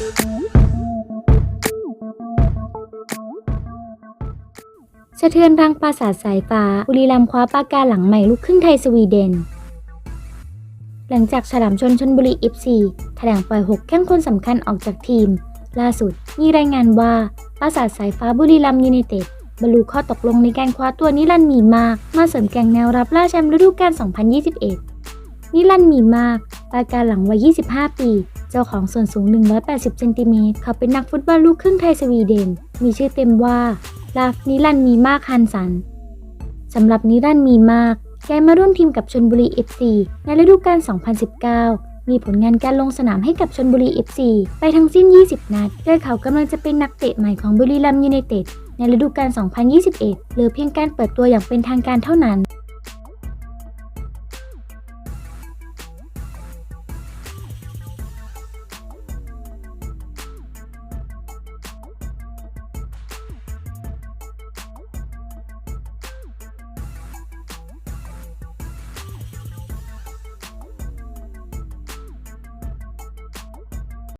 สะเทือนรังปราสาทสายฟ้า บุรีรัมย์คว้าปากกาหลังใหม่ลูกครึ่งไทยสวีเดน หลังจากฉลามชนชนบุรี FC แถลงปล่อย 6 แข้งคนสำคัญออกจากทีม ล่าสุดมีรายงานว่าปราสาทสายฟ้าบุรีรัมย์ยูไนเต็ดบรรลุข้อตกลงในการคว้าตัวนิรันดร์มีมาก มาเสริมแกงแนวรับล่าแชมป์ฤดูกาล2021 นิรันดร์มีมากปาการหลังวัย 25 ปี เจ้าของส่วนสูง 180 เซนติเมตรเขาเป็นนักฟุตบอลลูกครึ่งไทยสวีเดน มีชื่อเต็มว่าลาฟนิรันมีมากฮันสันสำหรับนิรันมีมาก แกมาร่วมทีมกับชนบุรี FC ในฤดูกาล 2019 มีผลงานการลงสนามให้กับชนบุรี FC ไปทั้งสิ้น 20 นัดโดยเขากำลังจะเป็นนักเตะใหม่ของบุรีรัมย์ยูไนเต็ดในฤดูกาล 2021เหลือเพียงการเปิดตัวอย่างเป็นทางการเท่านั้น